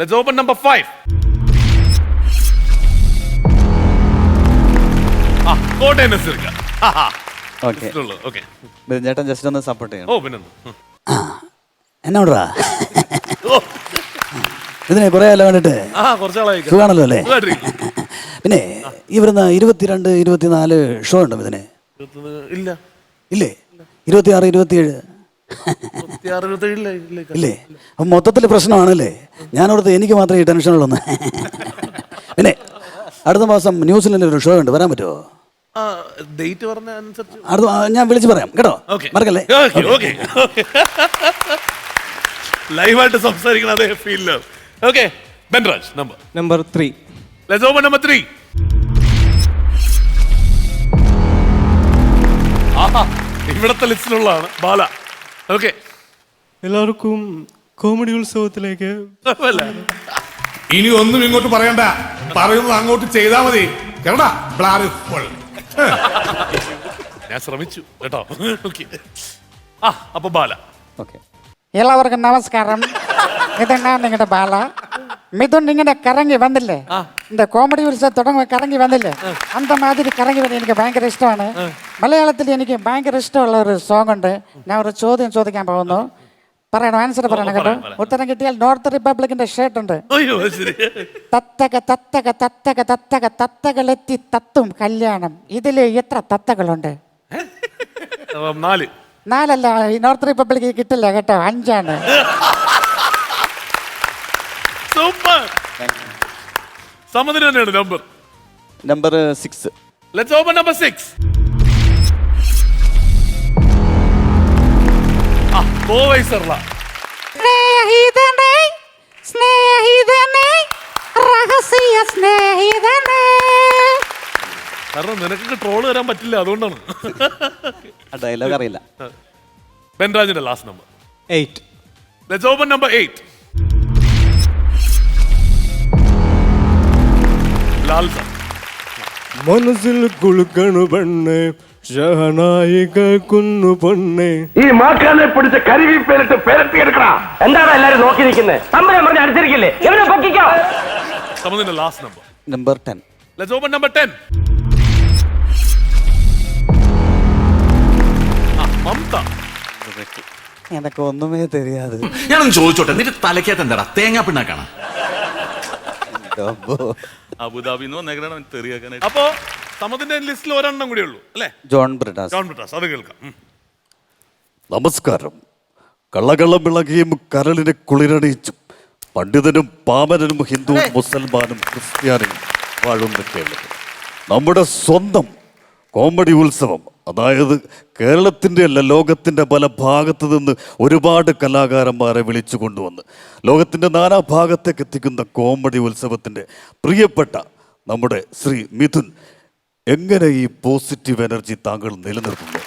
Let's open number five Kottayam നസീർക്ക. Okay ചേട്ടൻ just ഒന്ന് support ചെയ്യണം. ഓ പിന്നെന്ത്? എന്നോടാ? ഇതിനെ കുറെ കാലം കണ്ടിട്ട് സുഖാണല്ലോ അല്ലേ? പിന്നെ ഇവിടുന്ന് ഇരുപത്തിരണ്ട് ഇരുപത്തിനാല് ഷോ ഉണ്ടോ ഇതിന്? ഇല്ല. ഇല്ലേ? ഇരുപത്തിയാറ് ഇരുപത്തിയേഴ്? ഇല്ല ഇല്ലേ? അപ്പം മൊത്തത്തിൽ പ്രശ്നമാണല്ലേ? ഞാനോടത്ത് എനിക്ക് മാത്രമേ ഈ ടെൻഷനുള്ളൂ പിന്നെ അടുത്ത മാസം ന്യൂസിലൻഡിൽ ഒരു ഷോ ഉണ്ട്. വരാൻ പറ്റുമോ ആ ഡേറ്റ് പറഞ്ഞ അനുസരിച്ച് അടുത്ത ഞാൻ വിളിച്ചു പറയാം. കേട്ടോ? ഓക്കെ. മറക്കല്ലേ? Okay okay. ലൈവായിട്ട് സംസാരിക്കണം അതേ ഫീലിൽ okay Banraj number number three let's open number three ആഹാ ഇവിടത്തെ ലിസ്റ്റിലുള്ളതാണ് ബാല. ഓക്കെ. എല്ലാവർക്കും കോമഡി ഉത്സവത്തിലേക്ക് ഇനി ഒന്നും ഇങ്ങോട്ട് പറയണ്ട പറയുന്നത് അങ്ങോട്ട് ചെയ്താ മതി കേരള ബ്ലാറ് ഫുൾ. ഞാൻ ശ്രമിച്ചു കേട്ടോ ഓക്കെ ആ അപ്പൊ ബാല ഓക്കെ എല്ലാവർക്കും നമസ്കാരം ഇതെന്നാ നിങ്ങളുടെ ബാല മിഥുൻ ഇങ്ങനെ കറങ്ങി വന്നില്ലേ இந்த കോമഡി ഉത്സവം തുടങ്ങുമ്പോൾ കറങ്ങി വന്നില്ലേ അന്ത മാതിരി കറങ്ങി വരാൻ എനിക്ക് ഭയങ്കര ഇഷ്ടമാണ് മലയാളത്തിൽ എനിക്ക് ഭയങ്കര ഇഷ്ടമുള്ള ഒരു സോങ് ഉണ്ട് ഞാൻ ഒരു ചോദ്യം ചോദിക്കാൻ പോകുന്നു പറയണം? ആൻസർ പറയണം? കേട്ടോ? ഉത്തരം കിട്ടിയാൽ നോർത്ത് റിപ്പബ്ലിക്കിന്റെ ഷർട്ട് ഉണ്ട്. അയ്യോ ശരി. തത്തക തത്തക തത്തക തത്തക തത്തകളെത്തി തത്തും കല്യാണം. ഇതിൽ എത്ര തത്തകളുണ്ട്? നാല്. നാലല്ല ഈ നോർത്ത് റിപ്പബ്ലിക്ക് കിട്ടില്ല കേട്ടോ. അഞ്ചാണ്. Super number number six let's open number six ആ കോവൈസർല സ്നേഹിതനെ സ്നേഹിതനെ രഹസ്യ സ്നേഹിതനെ. കാരണം നിനക്ക് ട്രോൾ തരാൻ പറ്റില്ല അതുകൊണ്ടാണ്. ആ ഡയലോഗ് അറിയില്ല. ബെൻരാജിന്റെ last number eight let's open number eight മനസ്സിൽ കുളുക്കണു പെണ്ണ് ഷഹനായി കേൾക്കുന്നു പെണ്ണ്. ഈ മാക്കാനെ പിടിച്ച കരുവി പേരിട്ട് പെരട്ടി എടുക്കണ എന്താണ് എല്ലാരും നോക്കി നിൽക്കുന്നത് തമ്പനെ പറഞ്ഞ് അനുസരിക്കില്ലേ? ഇവനെ പൊക്കിക്കോ. സമതിന്റെ last number number ten let's open number 10 Mamata. എനക്ക് ഒന്നുമേ തെരിയാതെ. ഞാനൊന്ന് ചോദിച്ചോട്ടെ നിന്റെ തലക്കകത്ത് എന്താടാ? തേങ്ങാ പിണ്ണാക്കാണ്? അപ്പോ വന്നേക്കാണ് അവൻ തെറിയാക്കാനായിട്ട് അപ്പോ സമത്തിന്റെ ലിസ്റ്റിൽ ഒരെണ്ണം കൂടി ഉള്ളൂ അല്ലേ? ജോൺ ബ്രിട്ടാസ് ജോൺ ബ്രിട്ടാസ് അത് കേൾക്കാം. നമസ്കാരം. കള്ളകള്ളം വിളകിയും കരളിനെ കുളിരണിയിച്ചും പണ്ഡിതനും പാമരനും ഹിന്ദുവും മുസൽമാനും ക്രിസ്ത്യാനിയും വാഴുന്ന കേരളത്തിൽ നമ്മുടെ സ്വന്തം കോമഡി ഉത്സവം അതായത് കേരളത്തിന്റെ അല്ല ലോകത്തിന്റെ പല ഭാഗത്തു നിന്ന് ഒരുപാട് കലാകാരന്മാരെ വിളിച്ചു കൊണ്ടുവന്ന് ലോകത്തിന്റെ നാനാഭാഗത്തേക്ക് എത്തിക്കുന്ന കോമഡി ഉത്സവത്തിന്റെ പ്രിയപ്പെട്ട നമ്മുടെ ശ്രീ മിഥുൻ എങ്ങനെ ഈ പോസിറ്റീവ് എനർജി താങ്കൾ നിലനിർത്തുന്നു?